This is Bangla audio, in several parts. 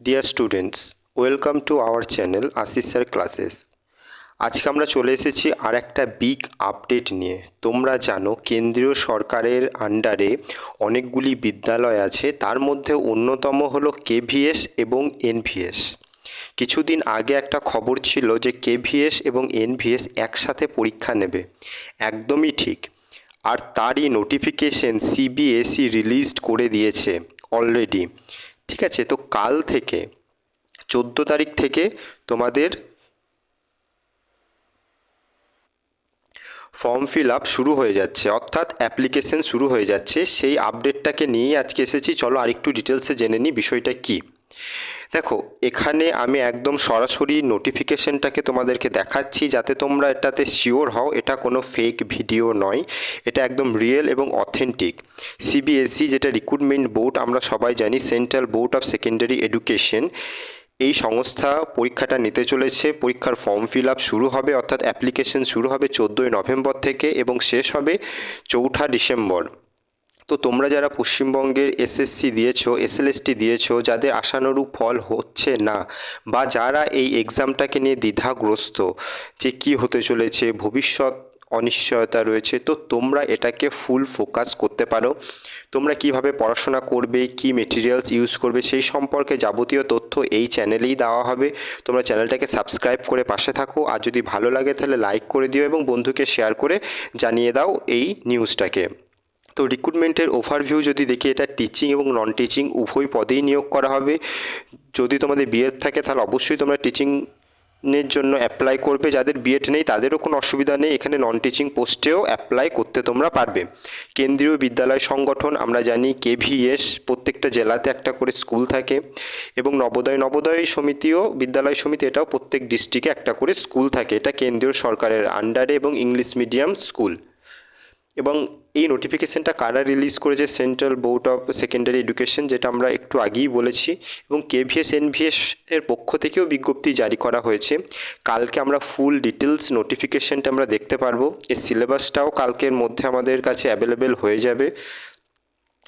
Dear students welcome to our channel Ashis sir classes আজকে আমরা চলে এসেছি আর একটা বিগ আপডেট নিয়ে। তোমরা জানো, কেন্দ্রীয় সরকারের আন্ডারে অনেকগুলি বিদ্যালয় আছে, তার মধ্যে অন্যতম হলো কেভিএস এবং এনভিএস কিছুদিন আগে একটা খবর ছিল যে কেভিএস এবং এনভিএস একসাথে পরীক্ষা নেবে। একদমই ঠিক। আর তারই নোটিফিকেশন সিবিএসই রিলিজড করে দিয়েছে অলরেডি ঠিক আছে, তো কাল থেকে, চোদ্দ তারিখ থেকে তোমাদের ফর্ম ফিল আপ শুরু হয়ে যাচ্ছে, অর্থাৎ অ্যাপ্লিকেশন শুরু হয়ে যাচ্ছে। সেই আপডেটটাকে নিয়েই আজকে এসেছি। চলো আরেকটু ডিটেলসে জেনে নিই বিষয়টা কী। দেখো, এখানে আমি একদম সরাসরি নোটিফিকেশনটাকে তোমাদেরকে দেখাচ্ছি যাতে তোমরা এটাতে শিওর হও, এটা কোনো ফেক ভিডিও নয়। এটা একদম রিয়েল এবং অথেন্টিক সিবিএসই যেটা রিক্রুটমেন্ট বোর্ড আমরা সবাই জানি central board of secondary education এই সংস্থা পরীক্ষাটা নিতে চলেছে। পরীক্ষার ফর্ম ফিল আপ শুরু হবে, অর্থাৎ অ্যাপ্লিকেশন শুরু হবে চোদ্দোই নভেম্বর থেকে এবং শেষ হবে চৌঠা ডিসেম্বর। তো তোমরা যারা পশ্চিমবঙ্গের এসএসসি দিয়েছ এসএলএসটি দিয়েছ, যাদের আশানুরূপ ফল হচ্ছে না বা যারা এই এক্সামটাকে নিয়ে দ্বিধাগ্রস্ত যে কী হতে চলেছে, ভবিষ্যৎ অনিশ্চয়তা রয়েছে, তো তোমরা এটাকে ফুল ফোকাস করতে পারো। তোমরা কীভাবে পড়াশোনা করবে, কি মেটেরিয়ালস ইউজ করবে, সেই সম্পর্কে যাবতীয় তথ্য এই চ্যানেলেই দেওয়া হবে। তোমরা চ্যানেলটাকে সাবস্ক্রাইব করে পাশে থাকো, আর যদি ভালো লাগে তাহলে লাইক করে দিও এবং বন্ধুকে শেয়ার করে জানিয়ে দাও এই নিউজটাকে তো রিক্রুটমেন্টের ওভারভিউ যদি দেখি, এটা টিচিং এবং নন টিচিং উভয় পদেই নিয়োগ করা হবে। যদি তোমাদের বিএড থাকে, তাহলে অবশ্যই তোমরা টিচিং এর জন্য অ্যাপ্লাই করবে। যাদের বিএড নেই, তাদেরও কোনো অসুবিধা নেই। এখানে নন টিচিং পোস্টেও অ্যাপ্লাই করতে তোমরা পারবে। কেন্দ্রীয় বিদ্যালয় সংগঠন, আমরা জানি কেভিএস প্রত্যেকটা জেলাতে একটা করে স্কুল থাকে। এবং নবোদয় নবোদয় সমিতিও, বিদ্যালয় সমিতি এটাও প্রত্যেক ডিস্ট্রিক্টে একটা করে স্কুল থাকে। এটা কেন্দ্রীয় সরকারের আন্ডারে এবং ইংলিশ মিডিয়াম স্কুল এবং এই নোটিফিকেশানটা কারা রিলিজ করেছে? Central board of secondary education যেটা আমরা একটু আগেই বলেছি, এবং কেভিএস এনভিএস এর পক্ষ থেকেও বিজ্ঞপ্তি জারি করা হয়েছে। কালকে আমরা ফুল ডিটেলস নোটিফিকেশানটা আমরা দেখতে পারব। এর সিলেবাসটাও কালকের মধ্যে আমাদের কাছে অ্যাভেলেবেল হয়ে যাবে।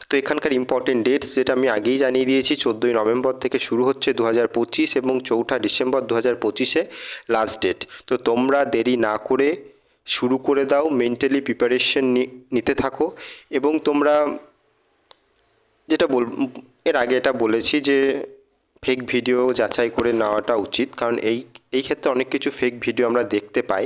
তো এখানকার ইম্পর্টেন্ট ডেটস যেটা আমি আগেই জানিয়ে দিয়েছি, চোদ্দোই নভেম্বর থেকে শুরু হচ্ছে দু হাজার পঁচিশ এবং চৌঠা ডিসেম্বর দু হাজার পঁচিশে লাস্ট ডেট তো তোমরা দেরি না করে শুরু করে দাও মেন্টালি প্রিপারেশন নিতে থাকো এবং তোমরা যেটা বল, এর আগে এটা বলেছি যে ফেক ভিডিও যাচাই করে নেওয়াটা উচিত, কারণ এই এই ক্ষেত্রে অনেক কিছু ফেক ভিডিও আমরা দেখতে পাই।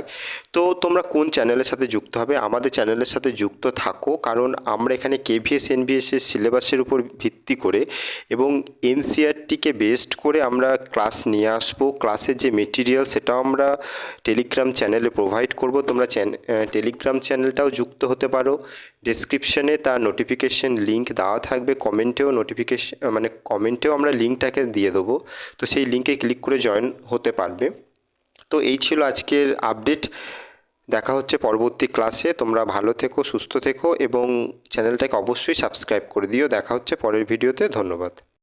তো তোমরা কোন চ্যানেলের সাথে যুক্ত হবে? আমাদের চ্যানেলের সাথে যুক্ত থাকো, কারণ আমরা এখানে কেভিএস এনভিএসের সিলেবাসের উপর ভিত্তি করে এবং এনসিআরটিকে বেসড করে আমরা ক্লাস নিয়ে আসব। ক্লাসের যে মেটেরিয়াল সেটাও আমরা টেলিগ্রাম চ্যানেলে প্রোভাইড করব। তোমরা টেলিগ্রাম চ্যানেলটাও যুক্ত হতে পারো। ডেসক্রিপশনে তার নোটিফিকেশন লিঙ্ক দেওয়া থাকবে। কমেন্টেও নোটিফিকেশন মানে কমেন্টেও আমরা লিঙ্কটাকে দিয়ে দেবো। তো সেই লিঙ্কে ক্লিক করে জয়েন হতে পারবে। তো এই ছিল আজকের আপডেট দেখা হচ্ছে পরবর্তী ক্লাসে তোমরা ভালো থেকো, সুস্থ থেকো এবং চ্যানেলটাকে অবশ্যই সাবস্ক্রাইব করে দিও। দেখা হচ্ছে পরের ভিডিওতে ধন্যবাদ।